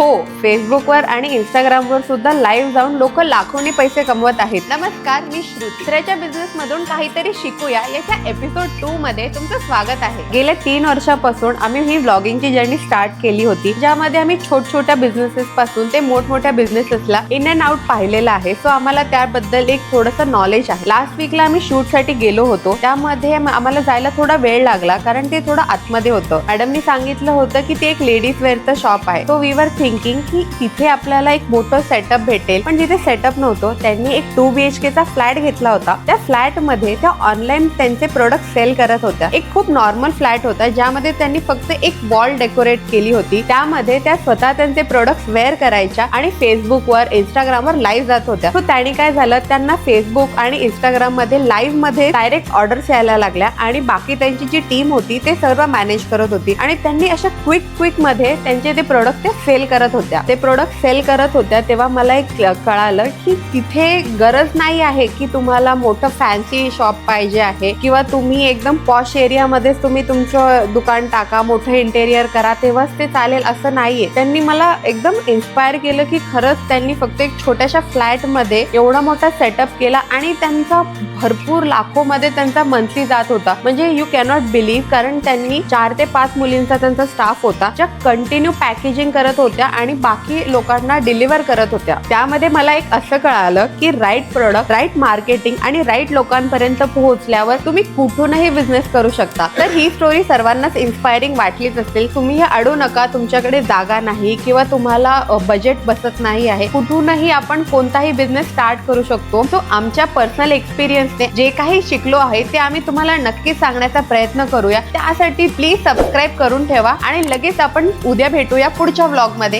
हो फेसबुकवर आणि इंस्टाग्रामवर सुद्धा लाईव्ह जाऊन लोक लाखोनी पैसे कमवत आहेत. नमस्कार मी श्रुती. दुसऱ्याच्या बिझनेसमधून काहीतरी शिकूया. याच्या एपिसोड टू मध्ये तुमचं स्वागत आहे. गेल्या तीन वर्षापासून आम्ही ही व्लॉगिंगची जर्नी स्टार्ट केली होती ज्यामध्ये आम्ही छोट छोट्या बिझनेसेस पासून ते मोठमोठ्या बिझनेसेसला इन अँड आउट पाहिलेलं आहे. सो आम्हाला त्याबद्दल एक थोडंसं नॉलेज आहे. लास्ट वीकला आम्ही शूटसाठी गेलो होतो. त्यामध्ये आम्हाला जायला थोडा वेळ लागला कारण ते थोडं आतमध्ये होतं. मॅडमनी सांगितलं होतं की ते एक लेडीज वेअरचं शॉप आहे. तो वी वर थिंकिंग की तिथे आपल्याला एक मोठं सेटअप भेटेल. पण जिथे सेटअप नव्हतं त्यांनी एक टू बीएचके चा फ्लॅट घेतला होता. त्या फ्लॅटमध्ये त्या ऑनलाईन त्यांचे प्रोडक्ट सेल करत होत्या. एक खूप नॉर्मल फ्लॅट होता ज्यामध्ये त्यांनी फक्त एक वॉल डेकोरेट केली होती. त्यामध्ये त्या स्वतः त्यांचे प्रोडक्ट वेअर करायच्या आणि फेसबुकवर इंस्टाग्रामवर लाईव्ह जात होत्या. सो त्यांनी काय झालं त्यांना फेसबुक आणि इंस्टाग्राममध्ये लाईव्हमध्ये डायरेक्ट ऑर्डर्स यायला लागल्या आणि बाकी त्यांची जी टीम होती ते सर्व मॅनेज करत होती. आणि त्यांनी अशा क्विक क्विकमध्ये त्यांचे ते प्रोडक्ट ते सेल करत करत होत्या. ते प्रोडक्ट सेल करत होत्या तेव्हा मला एक कळालं की तिथे गरज नाही आहे की तुम्हाला मोठं फॅन्सी शॉप पाहिजे आहे किंवा तुम्ही एकदम पॉश एरियामध्येच तुम्ही तुमचं दुकान टाका मोठं इंटेरियर करा तेव्हाच ते चालेल असं नाहीये. त्यांनी मला एकदम इन्स्पायर केलं की खरंच त्यांनी फक्त एक छोट्याशा फ्लॅटमध्ये एवढा मोठा सेटअप केला आणि त्यांचा भरपूर लाखो मध्ये त्यांचा मंथली जात होता. म्हणजे यू कॅनॉट बिलीव्ह कारण त्यांनी चार ते पाच मुलींचा त्यांचा स्टाफ होता ज्या कंटिन्यू पॅकेजिंग करत होत्या आणि बाकी लोकांना डिलिव्हर करत होत्या. त्यामध्ये मला एक असं कळालं की राईट प्रोडक्ट राईट मार्केटिंग आणि राईट लोकांपर्यंत पोहोचल्यावर तुम्ही कुठूनही बिझनेस करू शकता. तर ही स्टोरी सर्वांनाच इन्स्पायरिंग वाटलीच असेल. तुम्ही हे अडू नका तुमच्याकडे जागा नाही किंवा तुम्हाला बजेट बसत नाही आहे. कुठूनही आपण कोणताही बिझनेस स्टार्ट करू शकतो. सो आमच्या पर्सनल एक्सपिरियन्सने जे काही शिकलो आहे ते आम्ही तुम्हाला नक्कीच सांगण्याचा प्रयत्न करूया. त्यासाठी प्लीज सबस्क्राईब करून ठेवा आणि लगेच आपण उद्या भेटूया पुढच्या ब्लॉगमध्ये